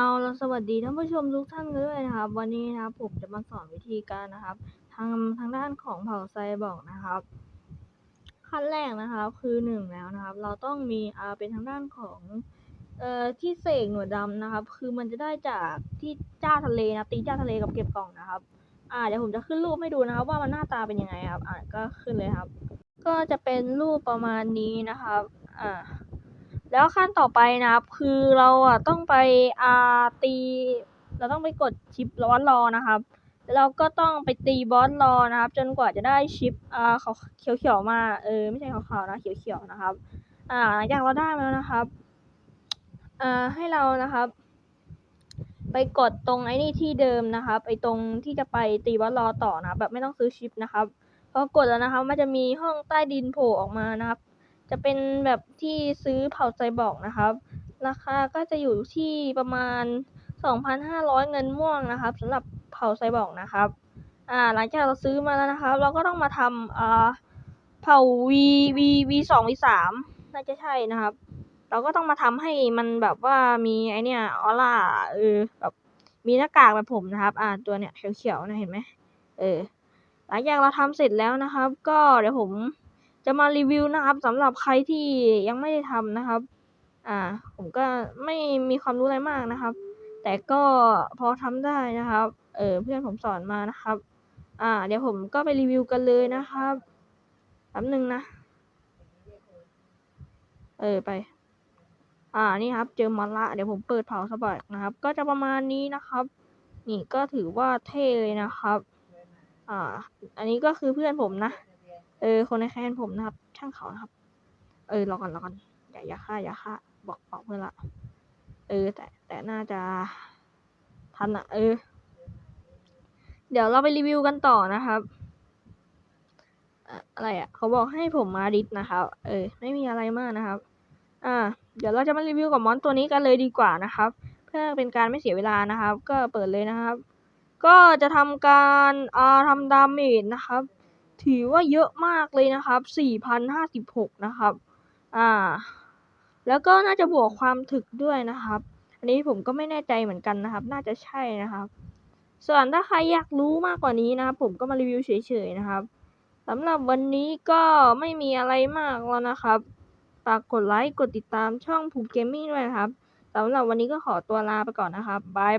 เอาละสวัสดีท่านผู้ชมทุกท่านกันด้วยนะครับ วันนี้นะครับผมจะมาสอนวิธีการนะครับ ทางทางด้านของเผ่าไซบอร์กนะครับ ขั้นแรกนะครับคือหนึ่งแล้วนะครับ เราต้องมีอ่าเป็นทางด้านของเอ่อที่เสกหนวดดำนะครับ คือมันจะได้จากที่จ้าทะเลนะตีจ้าทะเลกับเก็บกล่องนะครับ อ่าเดี๋ยวผมจะขึ้นรูปให้ดูนะครับ ว่ามันหน้าตาเป็นยังไงครับ อ่าก็ขึ้นเลยครับ ก็จะเป็นรูปประมาณนี้นะครับ อ่า แล้วขั้นต่อไปนะครับ คือเราอะต้องไปอาตี เราต้องไปกดชิปร้อนรอนะครับแล้วเราก็ต้องไปตีบอสรอนะครับ จนกว่าจะได้ชิปอ่าเขาเขียวๆมาเออไม่ใช่ขาวๆนะเขียวๆนะครับ อ่าหลังจากเราได้มาแล้วนะครับอ่าให้เรานะครับ ไปกดตรงไอ้นี่ที่เดิมนะครับไอ้ตรงที่จะไปตีบอสรอต่อนะแบบไม่ต้องซื้อชิปนะครับพอกดแล้วนะครับ มันจะมีห้องใต้ดินโผล่ออกมานะครับ จะเป็นแบบที่ซื้อเผาไซบอร์กนะครับ ราคาก็จะอยู่ที่ประมาณ 2,500 เงินม่วงนะครับสำหรับเผาไซบอร์กนะครับอ่าหลังจากเราซื้อมาแล้วนะครับ เราก็ต้องมาทำอ่าเผา V V V สอง V สามน่าจะใช่นะครับ เราก็ต้องมาทำให้มันแบบว่ามีไอเนี่ยออร่าเออแบบมีหน้ากากแบบผมนะครับ อ่าตัวเนี้ยเขียวๆนะเห็นไหมเออหลังจากเราทำเสร็จแล้วนะครับ ก็เดี๋ยวผม จะมารีวิวนะครับสำหรับใครที่ยังไม่ได้ทำนะครับ อ่า ผมก็ไม่มีความรู้อะไรมากนะครับ แต่ก็พอทำได้นะครับ เออเพื่อนผมสอนมานะครับ อ่า เดี๋ยวผมก็ไปรีวิวกันเลยนะครับแป๊บหนึ่งนะ เออไป อ่านี่ครับ เจอมอละ เดี๋ยวผมเปิดเผาสบายนะครับ ก็จะประมาณนี้นะครับ นี่ก็ถือว่าเท่เลยนะครับ อ่า อันนี้ก็คือเพื่อนผมนะ เออ คนในแคนผมนะครับ ช่างเขานะครับ เออรอก่อนรอก่อนอย่าอย่าฆ่าอย่าฆ่าบอกบอกเพื่อนละ เออ แต่แต่น่าจะทันอะเออ เดี๋ยวเราไปรีวิวกันต่อนะครับอะไรอะเขาบอกให้ผมมาดิสนะครับ เออ ไม่มีอะไรมากนะครับ อ่า เดี๋ยวเราจะมารีวิวกับมอนตัวนี้กันเลยดีกว่านะครับ เพื่อเป็นการไม่เสียเวลานะครับ ก็เปิดเลยนะครับ ก็จะทำการอ่าทำดาเมจนะครับ ถือว่าเยอะมากเลยนะครับ4,056 นะครับ อ่า แล้วก็น่าจะบวกความถึกด้วยนะครับ อันนี้ผมก็ไม่แน่ใจเหมือนกันนะครับ น่าจะใช่นะครับ ส่วนถ้าใครอยากรู้มากกว่านี้นะครับ ผมก็มารีวิวเฉยๆนะครับสำหรับวันนี้ก็ไม่มีอะไรมากแล้วนะครับฝากกดไลค์ กดติดตามช่องภูมิเกมมิ่งด้วยนะครับสำหรับวันนี้ก็ขอตัวลาไปก่อนนะครับบายบาย